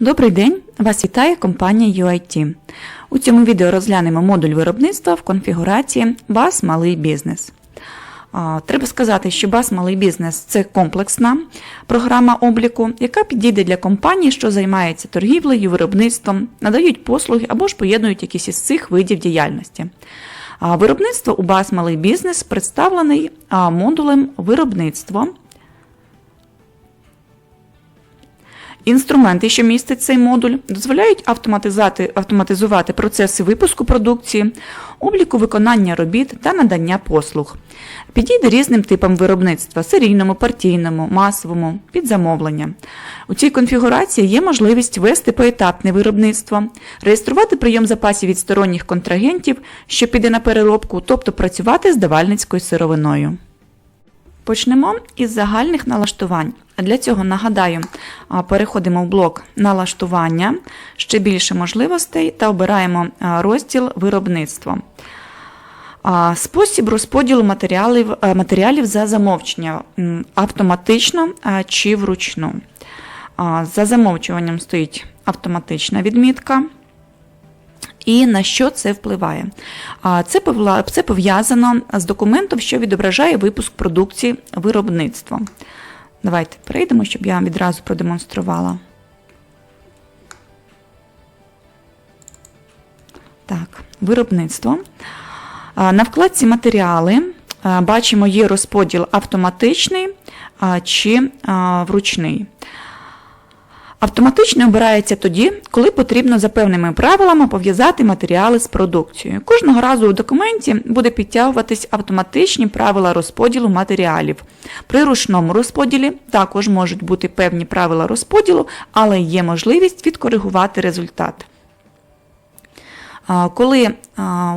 Добрий день! Вас вітає компанія UIT. У цьому відео розглянемо модуль виробництва в конфігурації BAS Малий бізнес. Треба сказати, що BAS Малий бізнес це комплексна програма обліку, яка підійде для компаній, що займаються торгівлею, виробництвом, надають послуги або ж поєднують якісь із цих видів діяльності. Виробництво у BAS Малий бізнес представлений модулем виробництво. Інструменти, що містить цей модуль, дозволяють автоматизувати процеси випуску продукції, обліку виконання робіт та надання послуг. Підійде різним типам виробництва серійному, партійному, масовому, під замовлення. У цій конфігурації є можливість вести поетапне виробництво, реєструвати прийом запасів від сторонніх контрагентів, що піде на переробку, тобто працювати з давальницькою сировиною. Почнемо із загальних налаштувань. Для цього нагадаю, переходимо в блок налаштування, ще більше можливостей та обираємо розділ виробництво. Спосіб розподілу матеріалів, е, матеріалів за замовчення автоматично чи вручну. За замовчуванням стоїть автоматична відмітка. І на що це впливає? Це пов'язано з документом, що відображає випуск продукції виробництва. Давайте перейдемо, щоб я вам відразу продемонструвала. Так, виробництво. На вкладці матеріали бачимо, є розподіл автоматичний чи вручний. Автоматично обирається тоді, коли потрібно за певними правилами пов'язати матеріали з продукцією. Кожного разу у документі буде підтягуватись автоматичні правила розподілу матеріалів. При ручному розподілі також можуть бути певні правила розподілу, але є можливість відкоригувати результат. Коли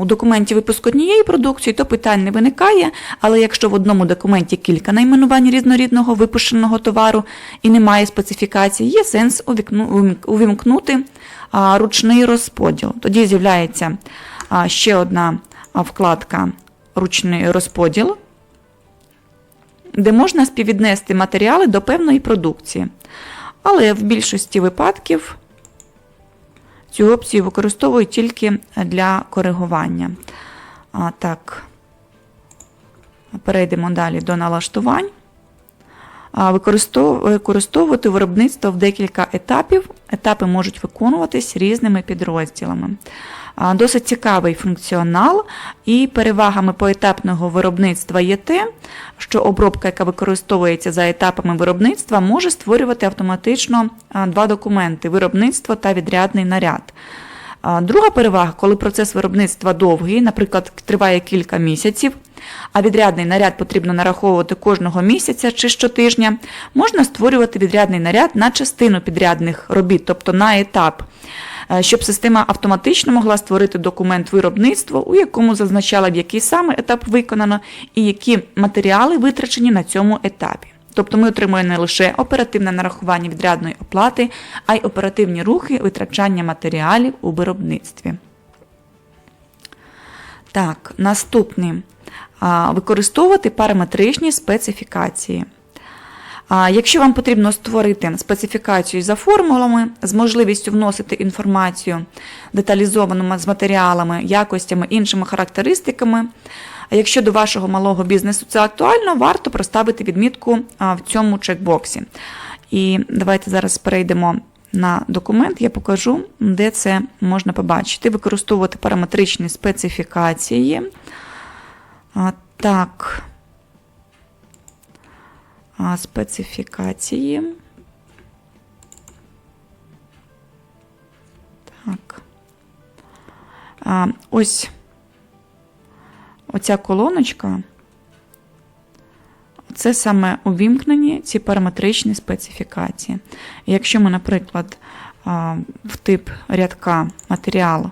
у документі випуск однієї продукції, то питань не виникає, але якщо в одному документі кілька найменувань різнорідного випущеного товару і немає специфікації, є сенс увімкнути ручний розподіл. Тоді з'являється ще одна вкладка ручний розподіл, де можна співвіднести матеріали до певної продукції. Але в більшості випадків Цю опцію використовую тільки для коригування. А, так, перейдемо далі до налаштувань. Використовувати виробництво в декілька етапів. Етапи можуть виконуватись різними підрозділами. Досить цікавий функціонал, і перевагами поетапного виробництва є те, що обробка, яка використовується за етапами виробництва, може створювати автоматично два документи виробництво та відрядний наряд. Друга перевага, коли процес виробництва довгий, наприклад, триває кілька місяців, а відрядний наряд потрібно нараховувати кожного місяця чи щотижня, можна створювати відрядний наряд на частину підрядних робіт, тобто на етап, е, щоб система автоматично могла створити документ виробництва, у якому зазначала, в який саме етап виконано і які матеріали витрачені на цьому етапі. Тобто ми отримуємо не лише оперативне нарахування відрядної оплати, а й оперативні рухи витрачання матеріалів у виробництві. Так, наступне. Використовувати параметричні специфікації. Якщо вам потрібно створити специфікацію за формулами з можливістю вносити інформацію деталізовану з матеріалами, якостями, іншими характеристиками, а якщо до вашого малого бізнесу це актуально, варто проставити відмітку в цьому чекбоксі. І давайте зараз перейдемо на документ, я покажу, де це можна побачити. Використовувати параметричні специфікації. Так. Специфікації. Так. Ось оця колоночка. Це саме увімкнені ці параметричні специфікації. Якщо ми, наприклад, в тип рядка матеріал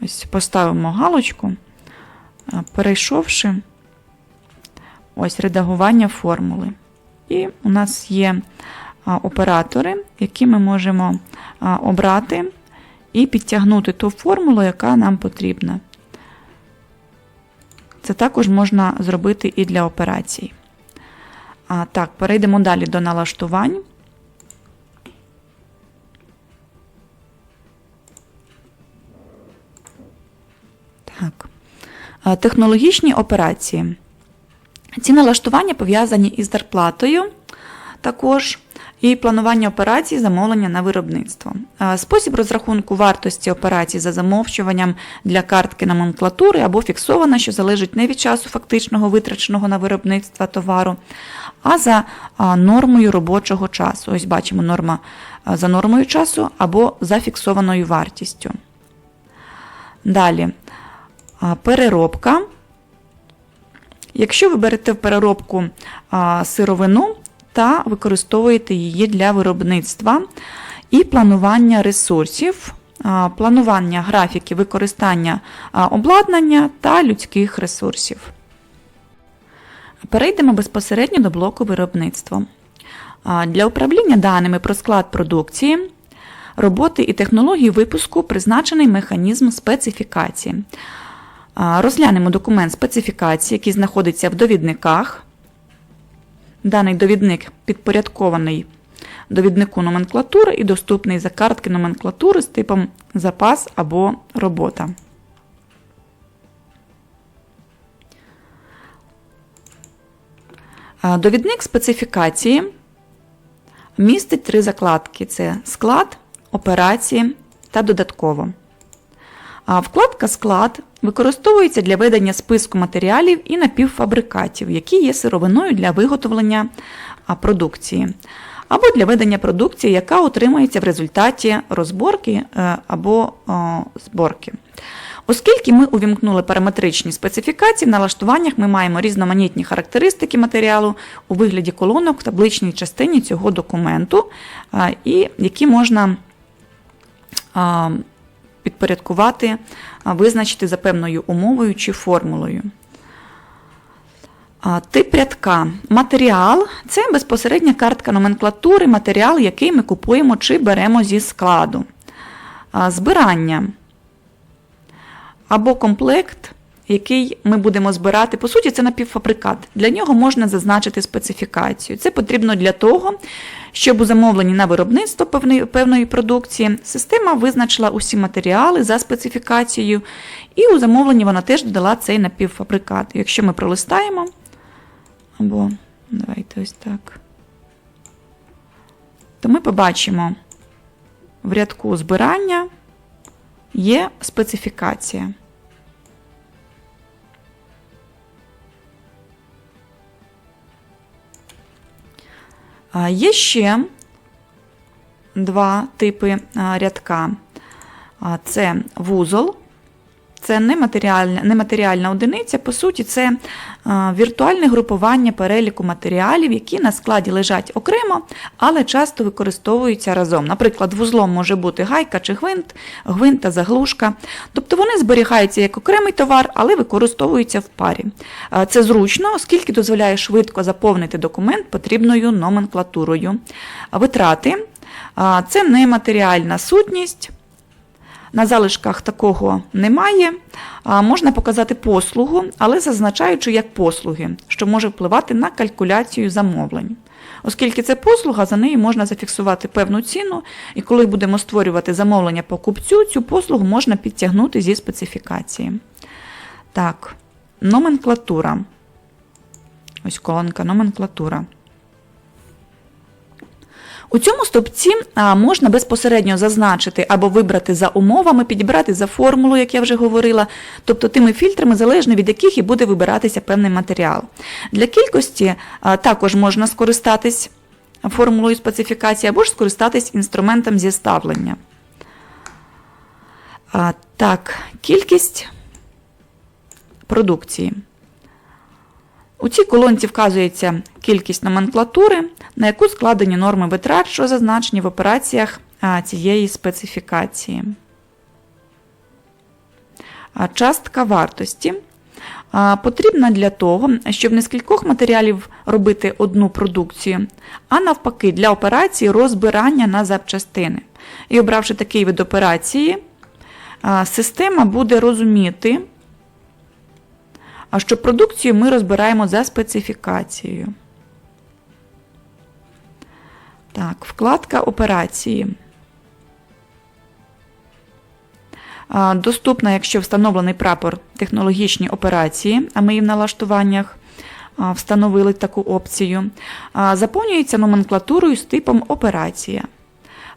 ось поставимо галочку, перейшовши ось редагування формули. І у нас є оператори, які ми можемо обрати і підтягнути ту формулу, яка нам потрібна. Це також можна зробити і для операцій. А, так, перейдемо далі до налаштувань. Так. Технологічні операції. Ці налаштування пов'язані із зарплатою також і планування операцій замовлення на виробництво. Спосіб розрахунку вартості операцій за замовчуванням для картки номенклатури або фіксована, що залежить не від часу фактичного витраченого на виробництво товару, а за нормою робочого часу. Ось бачимо норма за нормою часу або за фіксованою вартістю. Далі переробка. Якщо ви берете в переробку сировину та використовуєте її для виробництва і планування ресурсів, планування графіки використання обладнання та людських ресурсів. Перейдемо безпосередньо до блоку виробництва. Для управління даними про склад продукції, роботи і технології випуску призначений механізм специфікації. Розглянемо документ специфікації, який знаходиться в довідниках. Даний довідник підпорядкований довіднику номенклатури і доступний за картки номенклатури з типом запас або робота. Довідник специфікації містить три закладки: це склад, операції та додатково. А Вкладка Склад використовується для ведення списку матеріалів і напівфабрикатів, які є сировиною для виготовлення продукції, або для ведення продукції, яка отримується в результаті розборки е, або зборки. Оскільки ми увімкнули параметричні специфікації, в налаштуваннях ми маємо різноманітні характеристики матеріалу у вигляді колонок в табличній частині цього документу, і які можна підпорядкувати, визначити за певною умовою чи формулою. Тип рядка. Матеріал це безпосередня картка номенклатури, матеріал, який ми купуємо чи беремо зі складу. Збирання або комплект, який ми будемо збирати. По суті, це напівфабрикат. Для нього можна зазначити специфікацію. Це потрібно для того, щоб у замовленні на виробництво певної, продукції система визначила усі матеріали за специфікацією, і у замовленні вона теж додала цей напівфабрикат. Якщо ми пролистаємо, або давайте ось так, то ми побачимо в рядку збирання є специфікація. Є ще два типи рядка. Це вузол, це нематеріальна, нематеріальна одиниця, по суті, це віртуальне групування переліку матеріалів, які на складі лежать окремо, але часто використовуються разом. Наприклад, вузлом може бути гайка чи гвинт, гвинт та заглушка. Тобто вони зберігаються як окремий товар, але використовуються в парі. Це зручно, оскільки дозволяє швидко заповнити документ потрібною номенклатурою. Витрати а, це нематеріальна сутність. На залишках такого немає. Можна показати послугу, але зазначаючи як послуги, що може впливати на калькуляцію замовлень. Оскільки це послуга, за нею можна зафіксувати певну ціну, і коли будемо створювати замовлення покупцю, цю послугу можна підтягнути зі специфікації. Так, номенклатура. Ось колонка номенклатура. У цьому стовпці можна безпосередньо зазначити або вибрати за умовами, підібрати за формулу, як я вже говорила, тобто тими фільтрами, залежно від яких і буде вибиратися певний матеріал. Для кількості також можна скористатись формулою специфікації або ж скористатись інструментом зіставлення. Так, кількість продукції. У цій колонці вказується кількість номенклатури, на яку складені норми витрат, що зазначені в операціях цієї специфікації. Частка вартості потрібна для того, щоб не з кількох матеріалів робити одну продукцію, а навпаки, для операції розбирання на запчастини. І обравши такий вид операції, система буде розуміти що продукцію ми розбираємо за специфікацією. Так, вкладка операції. Доступна, якщо встановлений прапор технологічні операції, а ми її в налаштуваннях встановили таку опцію. Заповнюється номенклатурою з типом операція.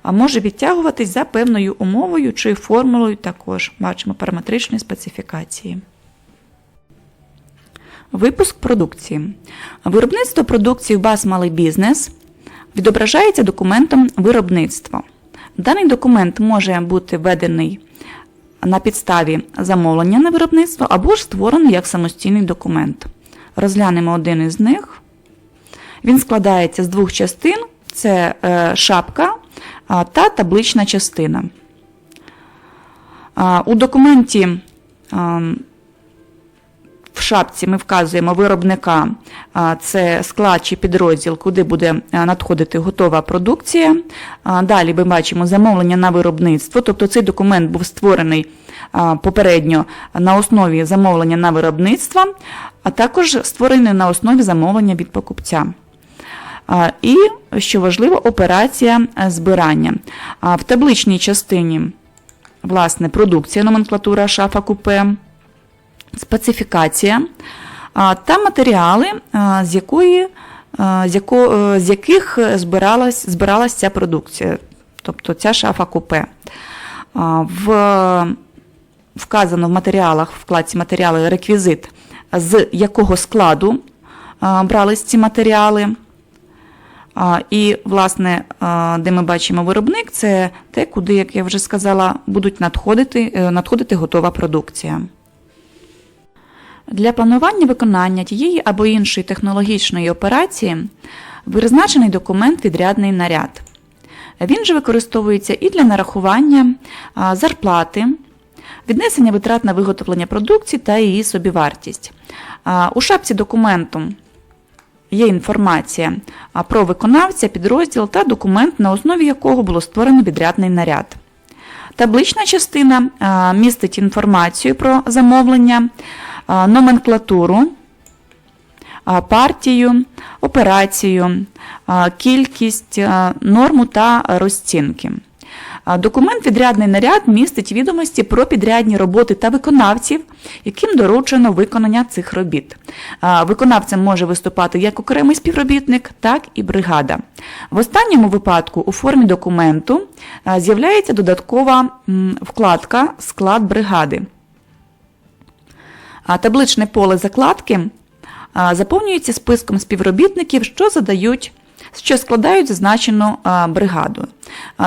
Може відтягуватись за певною умовою чи формулою також. Бачимо параметричні специфікації. Випуск продукції. Виробництво продукції в БАС Малий бізнес відображається документом виробництва. Даний документ може бути введений на підставі замовлення на виробництво або ж створений як самостійний документ. Розглянемо один із них. Він складається з двох частин: це е, шапка та таблична частина. У документі в шапці ми вказуємо виробника, це склад чи підрозділ, куди буде надходити готова продукція. Далі ми бачимо замовлення на виробництво, тобто цей документ був створений попередньо на основі замовлення на виробництво, а також створений на основі замовлення від покупця. І, що важливо, операція е, збирання. В табличній частині власне, продукція, номенклатура шафа купе, специфікація та матеріали, з, якої, з, яко, е, з яких збиралась, збиралась ця продукція, тобто ця шафа купе. В, вказано в матеріалах, в вкладці матеріали реквізит, з якого складу брались ці матеріали. І, власне, де ми бачимо виробник, це те, куди, як я вже сказала, будуть надходити, е, надходити готова продукція. Для планування виконання тієї або іншої технологічної операції призначений документ відрядний наряд. Він же використовується і для нарахування зарплати, віднесення витрат на виготовлення продукції та її собівартість. У шапці документу є інформація про виконавця, підрозділ та документ, на основі якого було створено відрядний наряд. Таблична частина містить інформацію про замовлення, номенклатуру, партію, операцію, кількість, норму та розцінки. Документ відрядний наряд містить відомості про підрядні роботи та виконавців, яким доручено виконання цих робіт. Виконавцем може виступати як окремий співробітник, так і бригада. В останньому випадку у формі документу з'являється додаткова вкладка Склад бригади. Табличне поле закладки заповнюється списком співробітників, що задають що складають зазначену бригаду.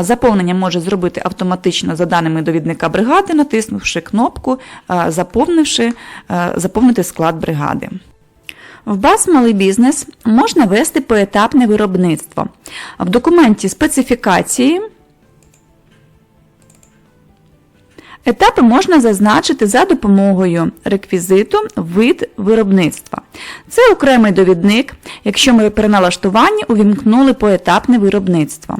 Заповнення може зробити автоматично за даними довідника бригади, натиснувши кнопку заповнивши, заповнити склад бригади. В БАС малий бізнес можна вести поетапне виробництво. В документі специфікації Етапи можна зазначити за допомогою реквізиту вид виробництва. Це окремий довідник, якщо ми при налаштуванні увімкнули поетапне виробництво.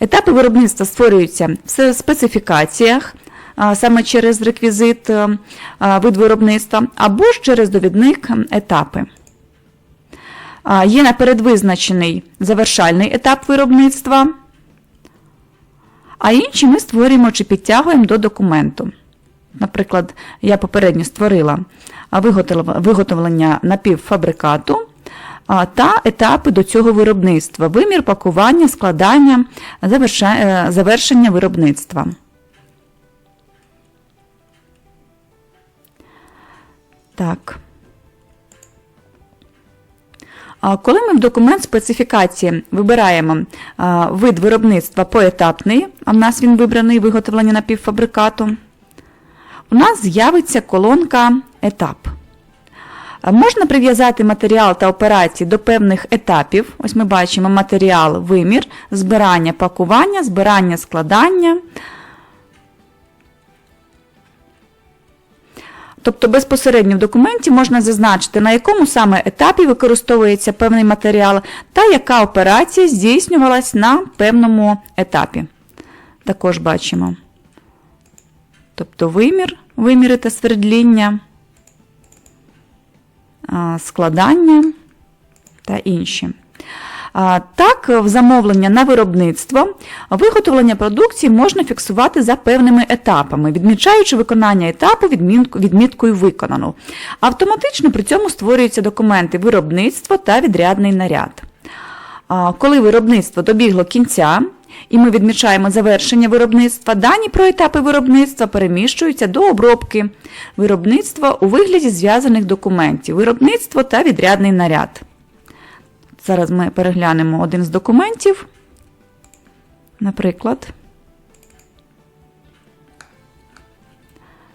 Етапи виробництва створюються в специфікаціях, саме через реквізит вид виробництва, або ж через довідник етапи. Є напередвизначений завершальний етап виробництва а інші ми створюємо чи підтягуємо до документу. Наприклад, я попередньо створила виготовлення напівфабрикату та етапи до цього виробництва, вимір пакування, складання, е, завершення виробництва. Так. Коли ми в документ специфікації вибираємо вид виробництва поетапний, а в нас він вибраний виготовлення напівфабрикату, у нас з'явиться колонка етап. Можна прив'язати матеріал та операції до певних етапів. Ось ми бачимо матеріал, вимір, збирання пакування, збирання складання. Тобто безпосередньо в документі можна зазначити, на якому саме етапі використовується певний матеріал та яка операція здійснювалась на певному етапі. Також бачимо. Тобто вимір, виміри та свердління, складання та інші. Так, в замовлення на виробництво виготовлення продукції можна фіксувати за певними етапами, відмічаючи виконання етапу відміткою виконано. Автоматично при цьому створюються документи виробництво та відрядний наряд. Коли виробництво добігло кінця, і ми відмічаємо завершення виробництва, дані про етапи виробництва переміщуються до обробки виробництва у вигляді зв'язаних документів, виробництво та відрядний наряд. Зараз ми переглянемо один з документів. Наприклад,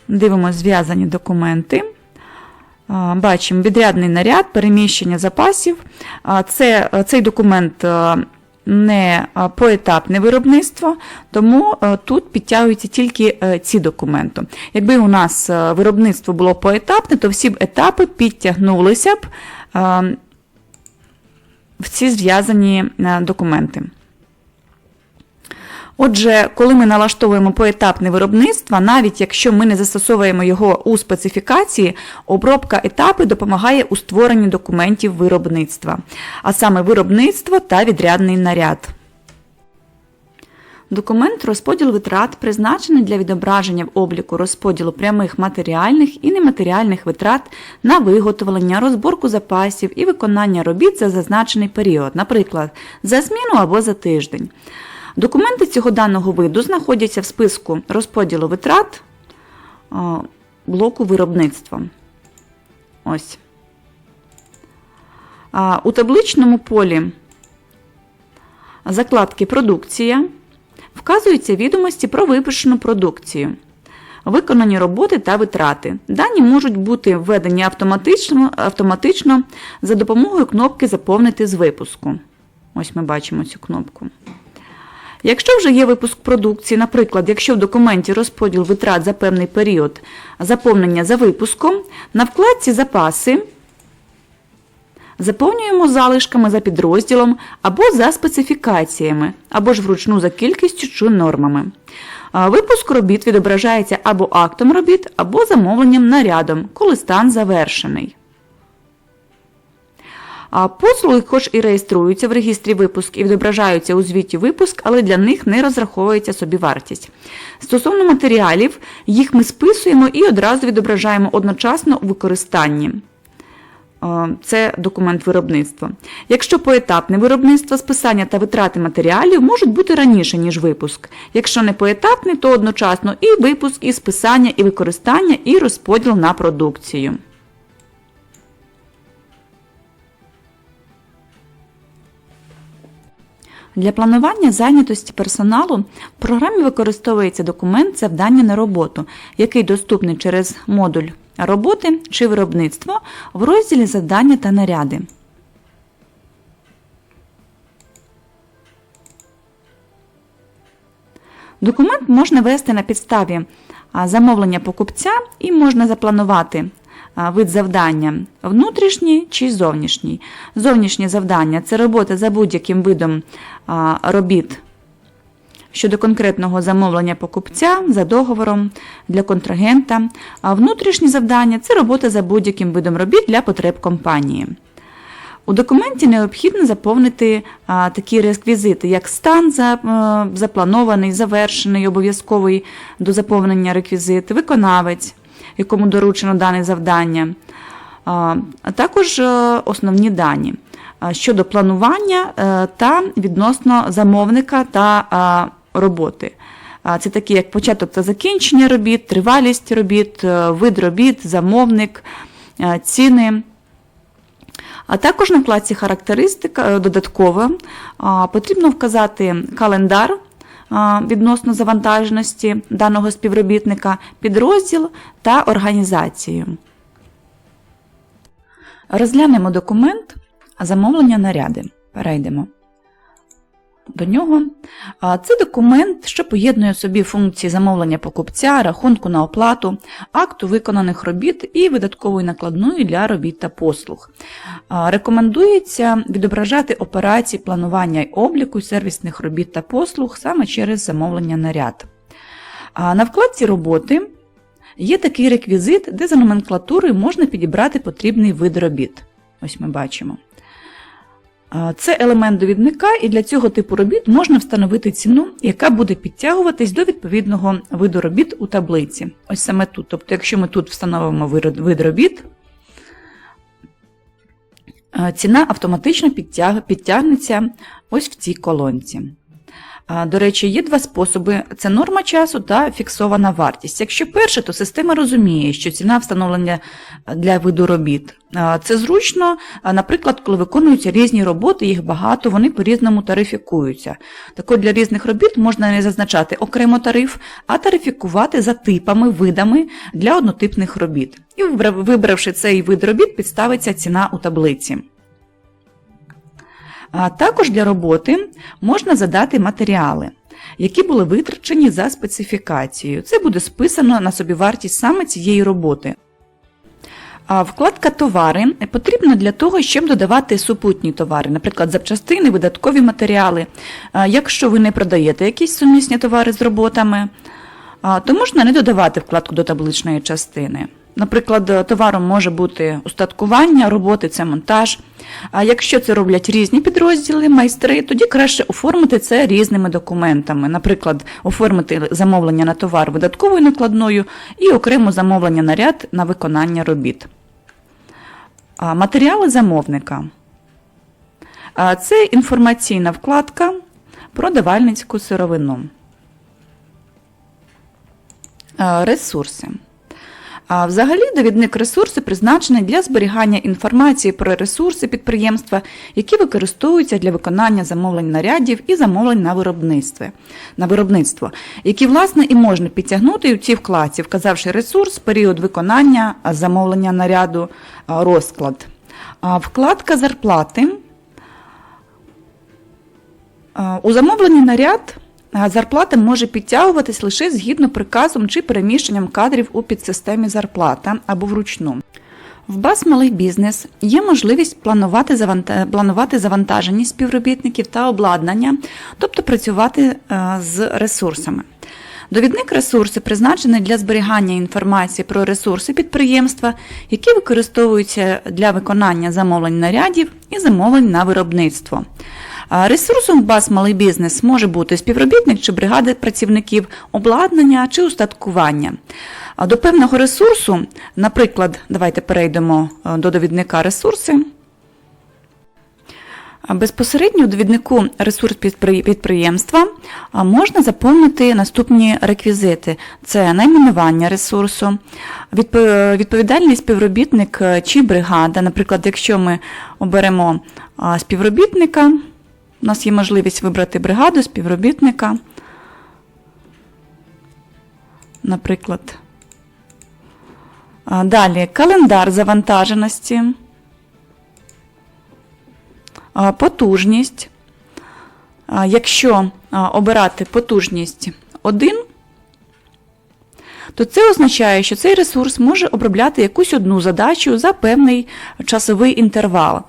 дивимося зв'язані документи. Бачимо відрядний наряд, переміщення запасів. Це, цей документ не поетапне виробництво, тому тут підтягуються тільки е, ці документи. Якби у нас е, виробництво було поетапне, то всі б етапи підтягнулися б в ці зв'язані е, документи. Отже, коли ми налаштовуємо поетапне виробництво, навіть якщо ми не застосовуємо його у специфікації, обробка етапи допомагає у створенні документів виробництва, а саме виробництво та відрядний наряд. Документ розподіл витрат призначений для відображення в обліку розподілу прямих матеріальних і нематеріальних витрат на виготовлення, розборку запасів і виконання робіт за зазначений період, наприклад, за зміну або за тиждень. Документи цього даного виду знаходяться в списку розподілу витрат блоку виробництва. Ось. У табличному полі закладки Продукція вказуються відомості про випущену продукцію, виконані роботи та витрати. Дані можуть бути введені автоматично, автоматично за допомогою кнопки Заповнити з випуску. Ось ми бачимо цю кнопку. Якщо вже є випуск продукції, наприклад, якщо в документі розподіл витрат за певний період заповнення за випуском, на вкладці Запаси заповнюємо залишками за підрозділом або за специфікаціями, або ж вручну за кількістю чи нормами. Випуск робіт відображається або актом робіт, або замовленням нарядом, коли стан завершений. А Послуги, хоч і реєструються в регістрі випуск і відображаються у звіті випуск, але для них не розраховується собівартість. Стосовно матеріалів, їх ми списуємо і одразу відображаємо одночасно у використанні. Це документ виробництва. Якщо поетапне виробництво, списання та витрати матеріалів можуть бути раніше, ніж випуск. Якщо не поетапне, то одночасно і випуск, і списання, і використання, і розподіл на продукцію. Для планування зайнятості персоналу в програмі використовується документ завдання на роботу, який доступний через модуль роботи чи виробництво в розділі завдання та наряди. Документ можна вести на підставі замовлення покупця і можна запланувати вид завдання внутрішній чи зовнішній. Зовнішнє завдання це робота за будь-яким видом робіт щодо конкретного замовлення покупця за договором для контрагента. А внутрішнє завдання це робота за будь-яким видом робіт для потреб компанії. У документі необхідно заповнити а, такі реквізити, як стан за, а, запланований, завершений, обов'язковий до заповнення реквізит, виконавець, якому доручено дане завдання, а, а також е, основні дані а, щодо планування е, та відносно замовника та а, роботи. Це такі, як початок та закінчення робіт, тривалість робіт, е, вид робіт, замовник, е, ціни. А також на вкладці характеристика е, додатково а, потрібно вказати календар відносно завантаженості даного співробітника, підрозділ та організацію. Розглянемо документ замовлення наряди. Перейдемо до нього. Це документ, що поєднує в собі функції замовлення покупця, рахунку на оплату, акту виконаних робіт і видаткової накладної для робіт та послуг. Рекомендується відображати операції планування й обліку сервісних робіт та послуг саме через замовлення наряд. На вкладці роботи є такий реквізит, де за номенклатурою можна підібрати потрібний вид робіт. Ось ми бачимо. Це елемент довідника, і для цього типу робіт можна встановити ціну, яка буде підтягуватись до відповідного виду робіт у таблиці. Ось саме тут. Тобто, якщо ми тут встановимо вид робіт, ціна автоматично підтягнеться ось в цій колонці. До речі, є два способи: це норма часу та фіксована вартість. Якщо перше, то система розуміє, що ціна встановлення для виду робіт. Це зручно, наприклад, коли виконуються різні роботи, їх багато, вони по-різному тарифікуються. Так от для різних робіт можна не зазначати окремо тариф, а тарифікувати за типами, видами для однотипних робіт. І вибравши цей вид робіт, підставиться ціна у таблиці. Також для роботи можна задати матеріали, які були витрачені за специфікацією. Це буде списано на собівартість саме цієї роботи. Вкладка товари потрібна для того, щоб додавати супутні товари, наприклад, запчастини, видаткові матеріали. Якщо ви не продаєте якісь сумісні товари з роботами, то можна не додавати вкладку до табличної частини. Наприклад, товаром може бути устаткування, роботи це монтаж. А якщо це роблять різні підрозділи, майстри, тоді краще оформити це різними документами. Наприклад, оформити замовлення на товар видатковою накладною і окремо замовлення на ряд на виконання робіт. А, Матеріали замовника. А, Це інформаційна вкладка про давальницьку сировину. Ресурси. А взагалі довідник ресурси призначений для зберігання інформації про ресурси підприємства, які використовуються для виконання замовлень нарядів і замовлень на виробництво, на виробництво які, власне, і можна підтягнути у цій вкладці, вказавши ресурс, період виконання замовлення наряду, розклад. Вкладка зарплати. У замовленні наряд зарплата може підтягуватись лише згідно приказом чи переміщенням кадрів у підсистемі зарплата або вручну. В БАС малий бізнес є можливість планувати, планувати завантаження співробітників та обладнання, тобто працювати е, з ресурсами. Довідник ресурси призначений для зберігання інформації про ресурси підприємства, які використовуються для виконання замовлень нарядів і замовлень на виробництво. Ресурсом в БАС малий бізнес може бути співробітник чи бригада працівників, обладнання чи устаткування. До певного ресурсу, наприклад, давайте перейдемо до довідника ресурси. Безпосередньо у довіднику ресурс підприємства можна заповнити наступні реквізити: це найменування ресурсу, відповідальний співробітник е, чи бригада. Наприклад, якщо ми оберемо співробітника, у нас є можливість вибрати бригаду співробітника. Наприклад. Далі календар завантаженості. Потужність. Якщо обирати потужність 1, то це означає, що цей ресурс може обробляти якусь одну задачу за певний часовий інтервал.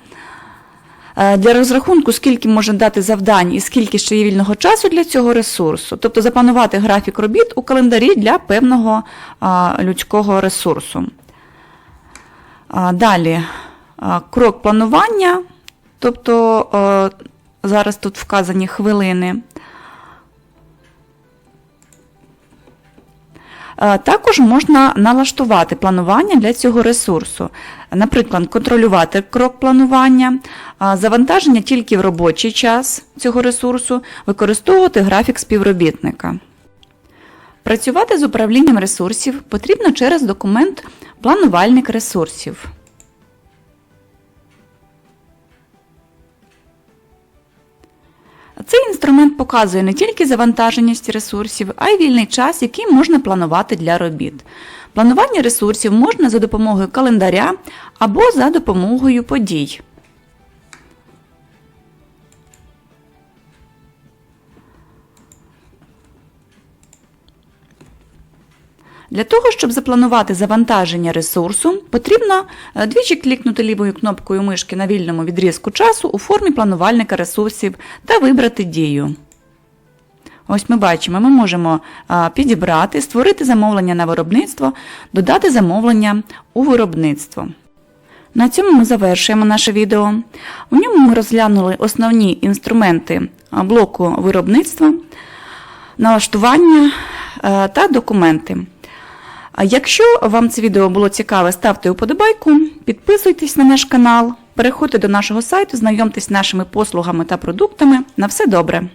Е, Для розрахунку, скільки можна дати завдань і скільки ще є вільного часу для цього ресурсу, тобто запланувати графік робіт у календарі для певного людського ресурсу. Далі крок планування, тобто е, зараз тут вказані хвилини. Також можна налаштувати планування для цього ресурсу. Наприклад, контролювати крок планування, завантаження тільки в робочий час цього ресурсу, використовувати графік співробітника. Працювати з управлінням ресурсів потрібно через документ Планувальник ресурсів. Цей інструмент показує не тільки завантаженість ресурсів, а й вільний час, який можна планувати для робіт. Планування ресурсів можна за допомогою календаря або за допомогою подій. Для того, щоб запланувати завантаження ресурсу, потрібно е, двічі клікнути лівою кнопкою мишки на вільному відрізку часу у формі планувальника ресурсів та вибрати дію. Ось ми бачимо, ми можемо підібрати, створити замовлення на виробництво, додати замовлення у виробництво. На цьому ми завершуємо наше відео. У ньому ми розглянули основні інструменти блоку виробництва, налаштування е, та документи. А Якщо вам це відео було цікаве, ставте вподобайку, підписуйтесь на наш канал, переходьте до нашого сайту, знайомтесь з нашими послугами та продуктами. На все добре!